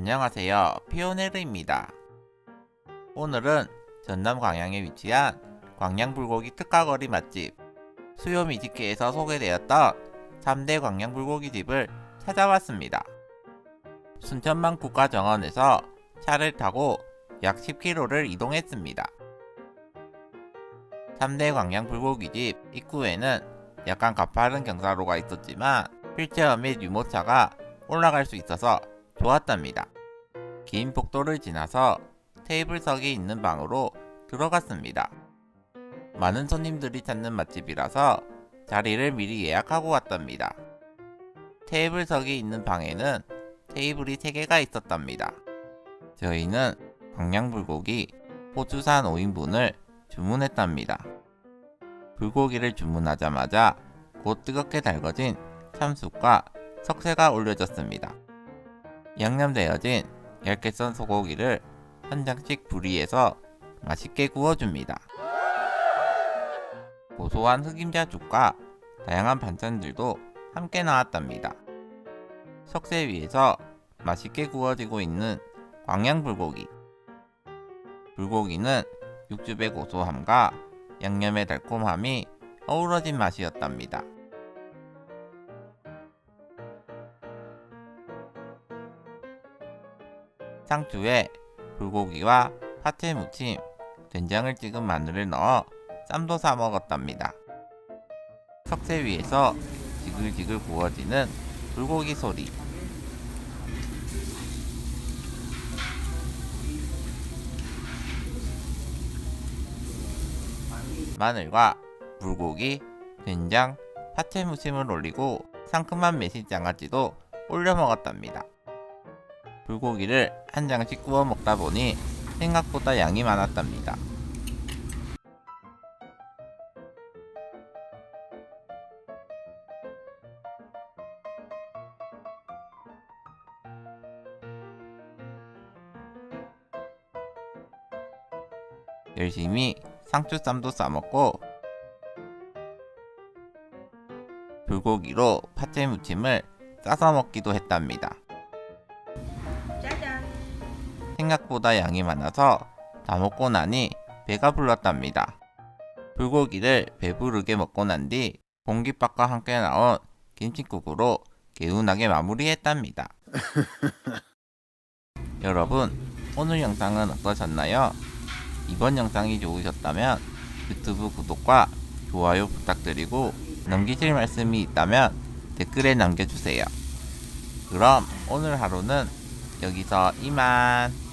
안녕하세요. 피오네르입니다. 오늘은 전남 광양에 위치한 광양불고기 특화거리 맛집 수요 미지께에서 소개되었던 3대 광양불고기집을 찾아왔습니다. 순천만 국가정원에서 차를 타고 약 10km를 이동했습니다. 3대 광양불고기집 입구에는 약간 가파른 경사로가 있었지만 휠체어 및 유모차가 올라갈 수 있어서 좋았답니다. 긴 복도를 지나서 테이블석이 있는 방으로 들어갔습니다. 많은 손님들이 찾는 맛집이라서 자리를 미리 예약하고 왔답니다. 테이블석이 있는 방에는 테이블이 3개가 있었답니다. 저희는 광양불고기 호주산 5인분을 주문했답니다. 불고기를 주문하자마자 곧 뜨겁게 달궈진 참숯과 석쇠가 올려졌습니다. 양념 되어진 얇게 썬 소고기를 한 장씩 불 위에서 맛있게 구워줍니다. 고소한 흑임자 죽과 다양한 반찬들도 함께 나왔답니다. 석쇠 위에서 맛있게 구워지고 있는 광양 불고기. 불고기는 육즙의 고소함과 양념의 달콤함이 어우러진 맛이었답니다. 상추에 불고기와 파채 무침, 된장을 찍은 마늘을 넣어 쌈도 싸 먹었답니다. 석쇠 위에서 지글지글 구워지는 불고기 소리. 마늘과 불고기, 된장, 파채 무침을 올리고 상큼한 매실장아찌도 올려 먹었답니다. 불고기를 한 장씩 구워 먹다 보니 생각보다 양이 많았답니다. 열심히 상추쌈도 싸먹고 불고기로 파채 무침을 싸서 먹기도 했답니다. 생각보다 양이 많아서 다 먹고 나니 배가 불렀답니다. 불고기를 배부르게 먹고 난 뒤 공깃밥과 함께 나온 김치국으로 개운하게 마무리했답니다. 여러분, 오늘 영상은 어떠셨나요? 이번 영상이 좋으셨다면 유튜브 구독과 좋아요 부탁드리고 남기실 말씀이 있다면 댓글에 남겨주세요. 그럼 오늘 하루는 여기서 이만.